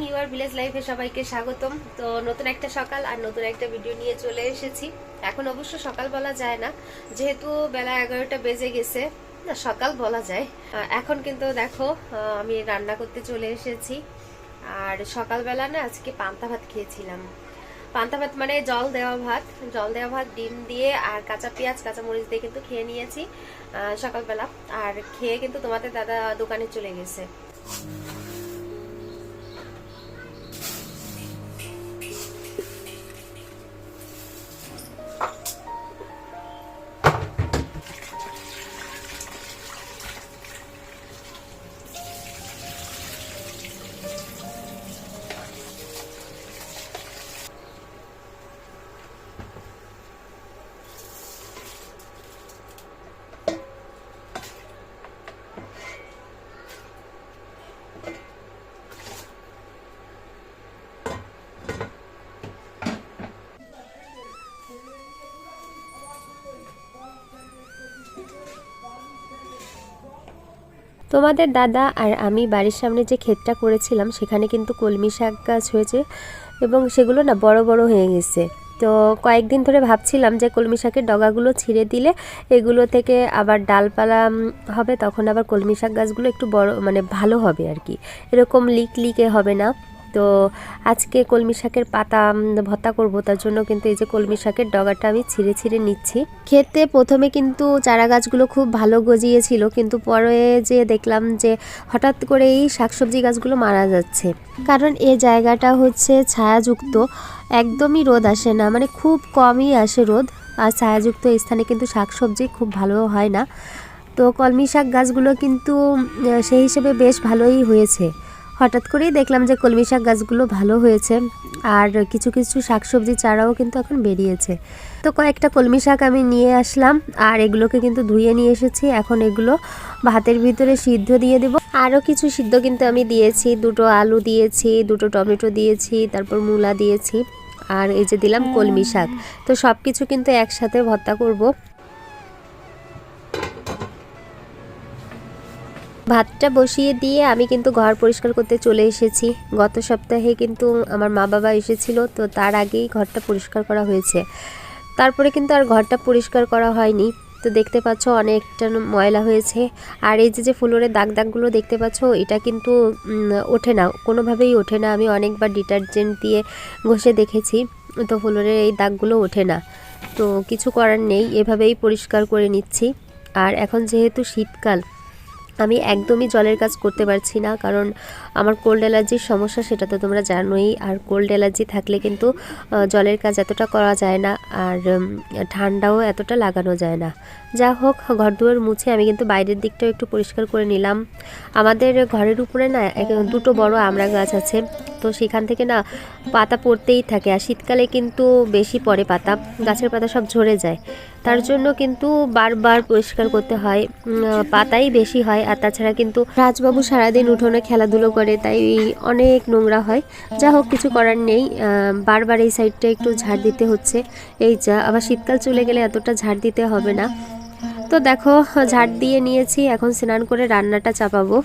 Morning your village লাইফে সবাইকে স্বাগতম। তো নতুন একটা সকাল আর নতুন একটা ভিডিও নিয়ে চলে এসেছি। এখন অবশ্য সকাল বলা যায় না, যেহেতু বেলা এগারোটা বেজে গেছে, না সকাল বলা যায়। এখন কিন্তু দেখো আমি রান্না করতে চলে এসেছি। আর সকালবেলা না আজকে পান্তা ভাত খেয়েছিলাম। পান্তা ভাত মানে জল দেওয়া ভাত। জল দেওয়া ভাত, ডিম দিয়ে আর কাঁচা পেঁয়াজ, কাঁচা মরিচ দিয়ে কিন্তু খেয়ে নিয়েছি সকালবেলা। আর খেয়ে কিন্তু তোমাদের দাদা দোকানে চলে গেছে। তোমাদের দাদা আর আমি বাড়ির সামনে যে ক্ষেতটা করেছিলাম, সেখানে কিন্তু কলমি শাক গাছ হয়েছে এবং সেগুলো না বড় বড় হয়ে গেছে। তো কয়েকদিন ধরে ভাবছিলাম যে কলমি শাকের ডগাগুলো ছিঁড়ে দিলে এগুলো থেকে আবার ডালপালা হবে, তখন আবার কলমি শাক গাছগুলো একটু বড় মানে ভালো হবে আর কি। এরকম লিক লিকে হবে না। তো আজকে কলমি শাকের পাতা ভর্তা করব, তার জন্য কিন্তু এই যে কলমি শাকের ডগাটা আমি ছিঁড়ে ছিঁড়ে নিচ্ছি। খেতে প্রথমে কিন্তু চারা গাছগুলো খুব ভালো গজিয়েছিল, কিন্তু পরে যে দেখলাম যে হঠাৎ করে এই শাকসবজি গাছগুলো মারা যাচ্ছে। কারণ এ জায়গাটা হচ্ছে ছায়াযুক্ত, একদমই রোদ আসে না মানে খুব কমই আসে রোদ। আর ছায়াযুক্ত স্থানে কিন্তু শাকসবজি খুব ভালো হয় না। তো কলমি শাক গাছগুলো কিন্তু সেই হিসেবে বেশ ভালোই হয়েছে। হঠাৎ করেই দেখলাম যে কলমি শাক গাছগুলো ভালো হয়েছে, আর কিছু কিছু শাকসবজি চারাও কিন্তু এখন বেরিয়েছে। তো কয়েকটা কলমি শাক আমি নিয়ে আসলাম, আর এগুলোকে কিন্তু ধুয়ে নিয়ে এসেছি। এখন এগুলো ভাতের ভিতরে সিদ্ধ দিয়ে দেব। আরও কিছু সিদ্ধ কিন্তু আমি দিয়েছি। দুটো আলু দিয়েছি, দুটো টমেটো দিয়েছি, তারপর মূলা দিয়েছি, আর এই যে দিলাম কলমি শাক। তো সব কিছু কিন্তু একসাথে ভর্তা করব। ভাতটা বসিয়ে দিয়ে আমি কিন্তু ঘর পরিষ্কার করতে চলে এসেছি। গত সপ্তাহে কিন্তু আমার মা বাবা এসেছিল, তো তার আগেই ঘরটা পরিষ্কার করা হয়েছে। তারপরে কিন্তু আর ঘরটা পরিষ্কার করা হয়নি। তো দেখতে পাচ্ছ অনেকটা ময়লা হয়েছে। আর এই যে যে ফুলোরের দাগ দাগগুলো দেখতে পাচ্ছ, এটা কিন্তু ওঠে না। কোনোভাবেই ওঠে না। আমি অনেকবার ডিটারজেন্ট দিয়ে ঘষে দেখেছি, তো ফুলোরের এই দাগগুলো ওঠে না। তো কিছু করার নেই। এভাবেই পরিষ্কার করে নিচ্ছি। আর এখন যেহেতু শীতকাল আমি একদমই জলের কাজ করতে পারছি না, কারণ আমার কোল্ড অ্যালার্জির সমস্যা সেটা তো তোমরা জানোই। আর কোল্ড অ্যালার্জি থাকলে কিন্তু জলের কাজ এতটা করা যায় না, আর ঠান্ডাও এতটা লাগানো যায় না। যা হোক, ঘর দুয়ার মুছে আমি কিন্তু বাইরের দিকটাও একটু পরিষ্কার করে নিলাম। আমাদের ঘরের উপরে না দুটো বড় আমড়া গাছ আছে, তো সেখান থেকে না, পাতা পড়তেই থাকে। আর শীতকালে কিন্তু বেশি পড়ে পাতা, গাছের পাতা সব ঝরে যায়। তার জন্য কিন্তু বারবার পরিষ্কার করতে হয় পাতাই বেশি হয় আর তাছাড়া কিন্তু রাজবাবু সারাদিন উঠোনে খেলাধুলো করে তাই অনেক নোংরা হয়। যা হোক কিছু করার নেই। বারবার এই সাইডটা একটু ঝাড় দিতে হচ্ছে। এই যা আবার শীতকাল চলে গেলে এতটা ঝাড় দিতে হবে না। তো দেখো ঝাড় দিয়ে নিয়েছি এখন স্নান করে রান্নাটা চাপাবো।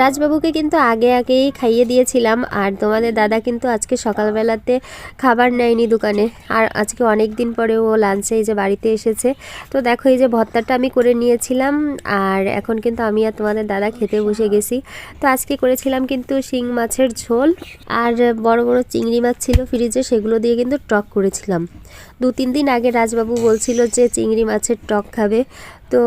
রাজবাবুকে কিন্তু আগে আগেই খাইয়ে দিয়েছিলাম, আর তোমাদের দাদা কিন্তু আজকে সকালবেলাতে খাবার নেয়নি দোকানে। আর আজকে অনেক দিন পরে ও লাঞ্চে এই যে বাড়িতে এসেছে। তো দেখো এই যে ভর্তাটা আমি করে নিয়েছিলাম, আর এখন কিন্তু আমি আর তোমাদের দাদা খেতে বসে গেছি। তো আজকে করেছিলাম কিন্তু শিং মাছের ঝোল, আর বড় বড় চিংড়ি মাছ ছিল ফ্রিজে সেগুলো দিয়ে কিন্তু টক করেছিলাম। দু তিন দিন আগে রাজবাবু বলছিল যে চিংড়ি মাছের টক খাবে। তো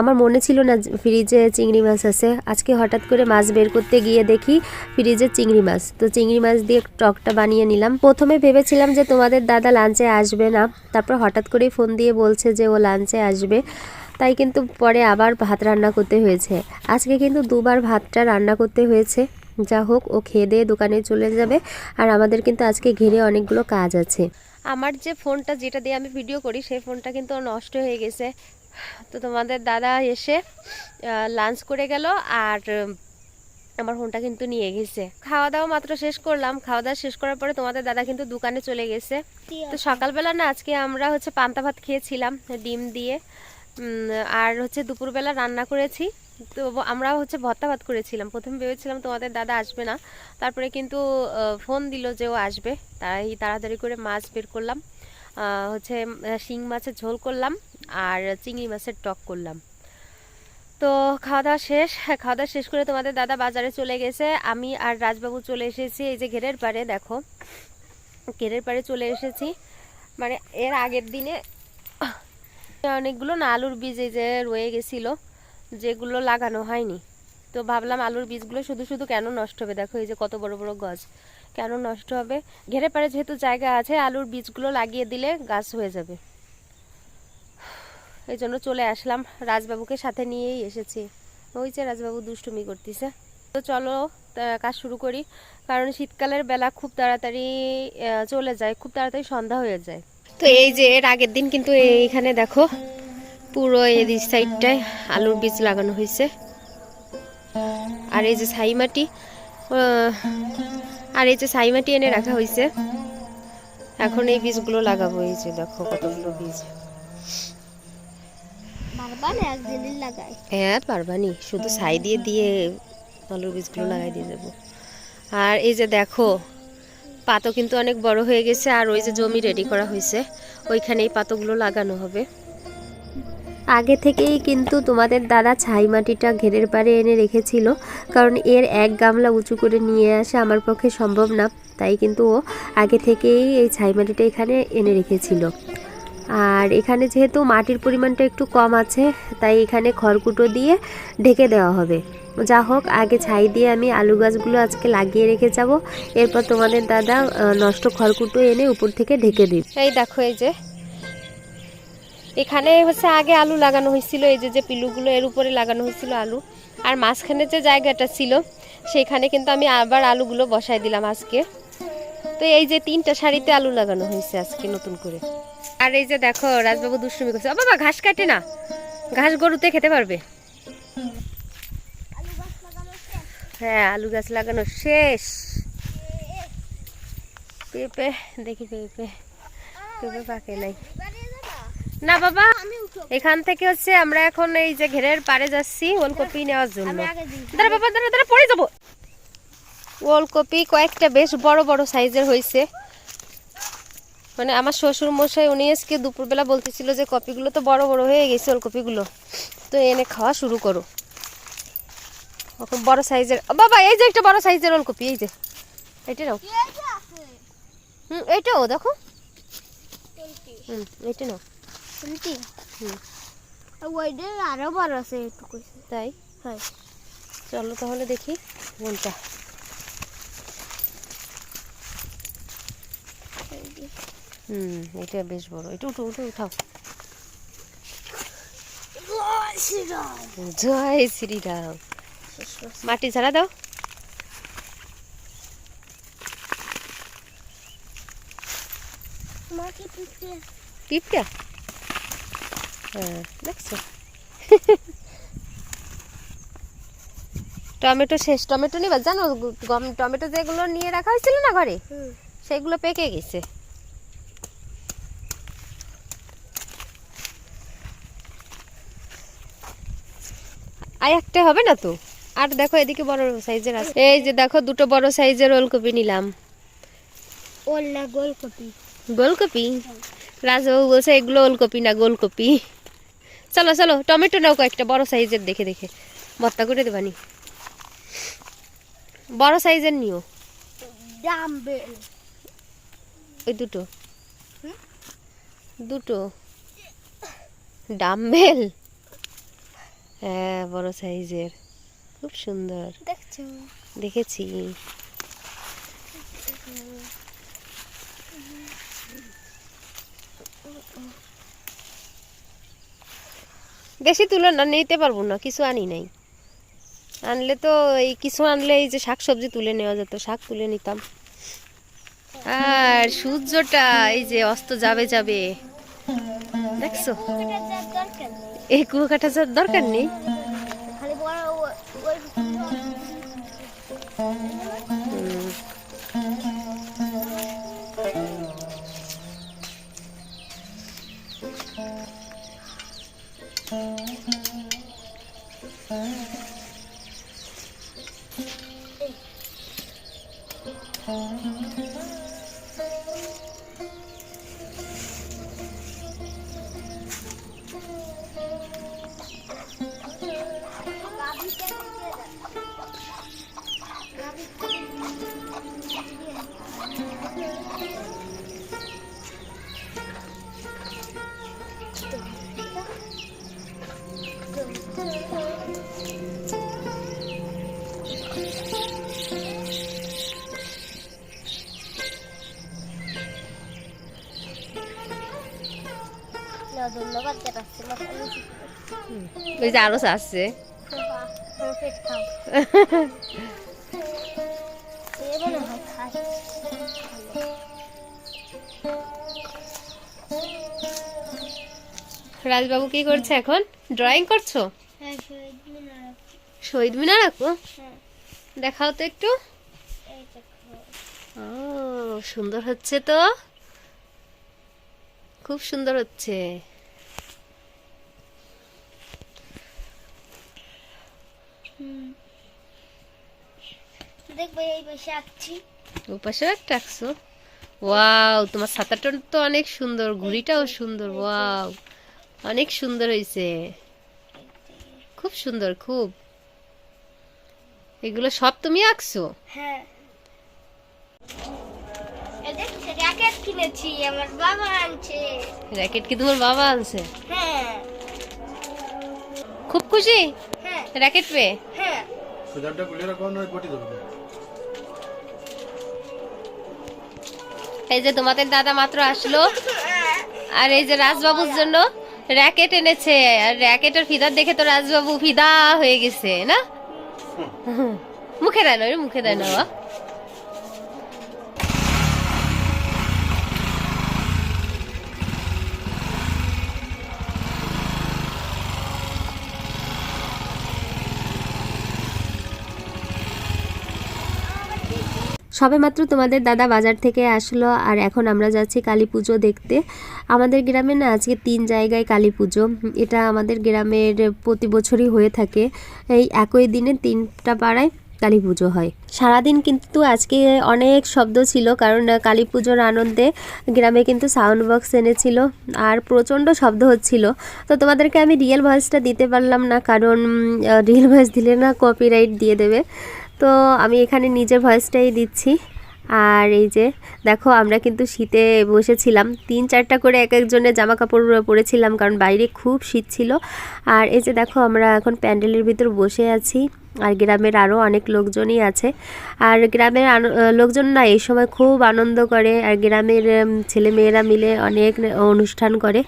আমার মনে ছিল না ফ্রিজে চিংড়ি মাছ আছে। আজকে হঠাৎ করে মাছ বের করতে গিয়ে দেখি ফ্রিজে চিংড়ি মাছ। তো চিংড়ি মাছ দিয়ে টকটা বানিয়ে নিলাম। প্রথমে ভেবেছিলাম যে তোমাদের দাদা লাঞ্চে আসবে না। তারপর হঠাৎ করেই ফোন দিয়ে বলছে যে ও লাঞ্চে আসবে। তাই কিন্তু পরে আবার ভাত রান্না করতে হয়েছে। আজকে কিন্তু দুবার ভাতটা রান্না করতে হয়েছে। যা হোক, ও খেয়ে দিয়ে দোকানে চলে যাবে। আর আমাদের কিন্তু আজকে ঘিরে অনেকগুলো কাজ আছে। আমার যে ফোনটা যেটা দিয়ে আমি ভিডিও করি সেই ফোনটা কিন্তু নষ্ট হয়ে গেছে। তো তোমাদের দাদা এসে লাঞ্চ করে গেল আর আমার ফোনটা কিন্তু নিয়ে গেছে। খাওয়া দাওয়া মাত্র শেষ করলাম। খাওয়া দাওয়া শেষ করার পরে তোমাদের দাদা কিন্তু দোকানে চলে গেছে। তো সকালবেলা না আজকে আমরা হচ্ছে পান্তা ভাত খেয়েছিলাম ডিম দিয়ে। আর হচ্ছে দুপুরবেলা রান্না করেছি। তো আমরা হচ্ছে ভর্তা ভাত করেছিলাম। প্রথমে ভেবেছিলাম তোমাদের দাদা আসবে না। তারপরে কিন্তু ফোন দিল যে ও আসবে। তাই তাড়াতাড়ি করে মাছ বের করলাম। হচ্ছে শিং মাছের ঝোল করলাম আর চিংড়ি মাছের টক করলাম। তো খাওয়া দাওয়া শেষ। হ্যাঁ, খাওয়া দাওয়া শেষ করে তোমাদের দাদা বাজারে চলে গেছে। আমি আর রাজবাবু চলে এসেছি। এই যে ঘেরের পাড়ে দেখো। ঘেরের পাড়ে চলে এসেছি। মানে এর আগের দিনে অনেকগুলো না আলুর বীজ এই যে রয়ে গেছিল। যেগুলো লাগানো হয়নি। তো ভাবলাম আলুর বীজগুলো শুধু শুধু কেন নষ্ট হবে? দেখো এই যে কত বড় বড় গাছ। কেন নষ্ট হবে? ঘেরে পাড়ে যেহেতু জায়গা আছে, আলুর বীজগুলো লাগিয়ে দিলে গাছ হয়ে যাবে। এই জন্য চলে আসলাম। রাজবাবুকে সাথে নিয়েই এসেছি। ওই যে রাজবাবু দুষ্টুমি করতেছে। তো চলো কাজ শুরু করি। কারণ শীতকালের বেলা খুব তাড়াতাড়ি চলে যায়। খুব তাড়াতাড়ি সন্ধ্যা হয়ে যায়। তো এই যে এর আগের দিন কিন্তু এইখানে দেখো পুরো এই সাইডটায় আলুর বীজ লাগানো হয়েছে। আর এই যে ছাই মাটি আর এই যে ছাই মাটি এনে রাখা হয়েছে। এখন এই বীজগুলো লাগাবো এই যে দেখো কতগুলো বীজ। হ্যাঁ পারবানি শুধু ছাই দিয়ে দিয়ে আলুর বীজগুলো লাগাই দিয়ে যাব আর এই যে দেখো পাতো কিন্তু অনেক বড় হয়ে গেছে আর ওই যে জমি রেডি করা হয়েছে ওইখানে এই পাতোগুলো লাগানো হবে। আগে থেকেই কিন্তু তোমাদের দাদা ছাই মাটিটা ঘেরের পাড়ে এনে রেখেছিল, কারণ এর এক গামলা উঁচু করে নিয়ে আসা আমার পক্ষে সম্ভব না, তাই কিন্তু ও আগে থেকেই এই ছাই মাটিটা এখানে এনে রেখেছিল। আর এখানে যেহেতু মাটির পরিমাণটা একটু কম আছে, তাই এখানে খড়কুটো দিয়ে ঢেকে দেওয়া হবে। যা হোক, আগে ছাই দিয়ে আমি আলু গাছগুলো আজকে লাগিয়ে রেখে যাব। এরপর তোমাদের দাদা নষ্ট খড়কুটো এনে উপর থেকে ঢেকে দিই এই দেখো, এই যে এখানে হচ্ছে আগে আলু লাগানো হয়েছিল, এই যে যে পিলুগুলো এর উপরে লাগানো হয়েছিল আলু। আর মাঝখানে যে জায়গাটা ছিল, সেখানে কিন্তু আমি আবার আলুগুলো বসাই দিলাম আজকে। তো এই যে তিনটা শাড়িতে আলু লাগানো হয়েছে আজকে নতুন করে। আর এই যে দেখো, রাজবাবু দুষ্টুমি করছে। ও বাবা, ঘাস কাটে না? ঘাস গরুতে খেতে পারবে? হ্যাঁ আলু গাছ লাগানো শেষ। পেঁপে, দেখি পেঁপে। পেঁপে পাকে নাই। না বাবা। এখান থেকে হচ্ছে আমরা এখন এই যে ঘেরের পাড়ে যাচ্ছি ওলকপি নেওয়ার জন্য। দাঁড়া বাবা দাঁড়া দাঁড়া পড়ে যাব। ওলকপি কয়েকটা বেশ বড় বড় সাইজের হয়েছে। মানে আমার শ্বশুর মশাই উনি আজকে দুপুরবেলা বলতেছিল যে কপিগুলো তো বড় বড় হয়ে গেছে ওলকপিগুলো। তো এনে খাওয়া শুরু করো। ওরকম বড় সাইজের বাবা এই যে একটা বড় সাইজের ওলকপি এই যে। এটা নাও। হুম এইটাও দেখো। হুম এইটা নাও। হুম। ওইটা আরও বড় আছে একটু তাই? হ্যাঁ। চলো তাহলে দেখি কোনটা হুম এটা বেশ বড়। এটা উঠো উঠো উঠাও। জয় শ্রীরাম! মাটি ঝাড়া দাও। পিঁপড়া? হ্যাঁ দেখছ? টমেটো শেষ। টমেটো নিবা জানো গম টমেটো যেগুলো নিয়ে রাখা হয়েছিল না ঘরে সেগুলো পেকে গেছে। আর একটা হবে না তো? আর দেখো এদিকে বড় সাইজের আছে। এই যে দেখো দুটো বড় সাইজের ওলকপি নিলাম। ওল না গোলকপি? গোলকপি রাজবাবু বলছে এগুলো ওলকপি না গোলকপি। চলো চলো টমেটো নাও কয়েকটা বড় সাইজের দেখে দেখে। ভর্তা করে দেবানি বড় সাইজের নিও। ডাম্বেল ওই দুটো। দুটো। ডাম্বেল হ্যাঁ বড় সাইজের। খুব সুন্দর। দেখছ দেখেছি বেশি তুলো না নিতে পারব না কিছু আনি নাই। আনলে তো এই কিছু আনলে এই যে শাক সবজি তুলে নেওয়া যেত শাক তুলে নিতাম। আর সূর্যটা এই যে অস্ত যাবে যাবে। দেখছ। এই কুয়াকাটা যাওয়ার দরকার নেই? না, ধন্যবাদ ওই যে আরও খায়। রাজবাবু কি করছে এখন? ড্রয়িং করছ? হ্যাঁ, শহীদ মিনার। আঁকো হ্যাঁ, দেখাও তো একটু। ও সুন্দর হচ্ছে তো। খুব সুন্দর হচ্ছে। দেখব এই পাশে আঁকছি। ওপাশেও একটা আঁকছো? ওয়াও তোমার ছাতাটা তো অনেক সুন্দর ঘুড়িটাও সুন্দর ওয়াও অনেক সুন্দর হয়েছে খুব সুন্দর খুব। এগুলো সব তুমি আঁকছো? হ্যাঁ। র্যাকেট কিনেছি আমার বাবা আনছে। র্যাকেট কি তোমার বাবা আনছে? হ্যাঁ। খুব খুশি? র্যাকেট পেয়ে হ্যাঁ। সুজাবটা খুলে রাখো না গটি দেবো এই যে তোমাদের দাদা মাত্র আসলো। আর এই যে রাজবাবুর জন্য র্যাকেট এনেছে। আর র্যাকেটের ফিদার দেখে তো রাজবাবু ফিদা হয়ে গেছে না? মুখে দেয় না মুখে দেয় না সবেমাত্র তোমাদের দাদা বাজার থেকে আসলো, আর এখন আমরা যাচ্ছি কালী পুজো দেখতে। আমাদের গ্রামে না আজকে তিন জায়গায় কালী পুজো। এটা আমাদের গ্রামের প্রতি বছরই হয়ে থাকে। এই একই দিনে তিনটা পাড়ায় কালী পুজো হয়। সারাদিন কিন্তু আজকে অনেক শব্দ ছিল, কারণ কালী পুজোর আনন্দে গ্রামে কিন্তু সাউন্ড বক্স এনেছিল, আর প্রচণ্ড শব্দ হচ্ছিল। তো তোমাদেরকে আমি রিয়েল ভয়েসটা দিতে পারলাম না, কারণ রিয়েল ভয়েস দিলে না কপিরাইট দিয়ে দেবে। তো আমি এখানে নিজের ভয়েসটাই দিচ্ছি। আর এই যে, দেখো আমরা কিন্তু শীতে বসেছিলাম। তিন চারটা করে এক একজনের জামা কাপড় পরেছিলাম কারণ বাইরে খুব শীত ছিল। আর এই যে দেখো আমরা এখন প্যান্ডেলের ভিতর বসে আছি। আর গ্রামের আরও অনেক লোকজনই আছে। আর গ্রামের লোকজন না এই সময় খুব আনন্দ করে। আর গ্রামের ছেলেমেয়েরা মিলে অনেক অনুষ্ঠান করে।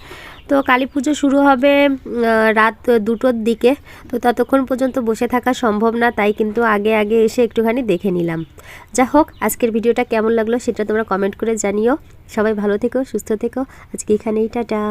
তো কালী পুজো শুরু হবে রাত দুটোর দিকে। তো ততক্ষণ পর্যন্ত বসে থাকা সম্ভব না, তাই কিন্তু আগে আগে এসে একটুখানি দেখে নিলাম। যা হোক, আজকের ভিডিওটা কেমন লাগল সেটা তোমরা কমেন্ট করে জানিও। সবাই ভালো থেকো, সুস্থ থেকো। আজকে এখানেই, টাটা।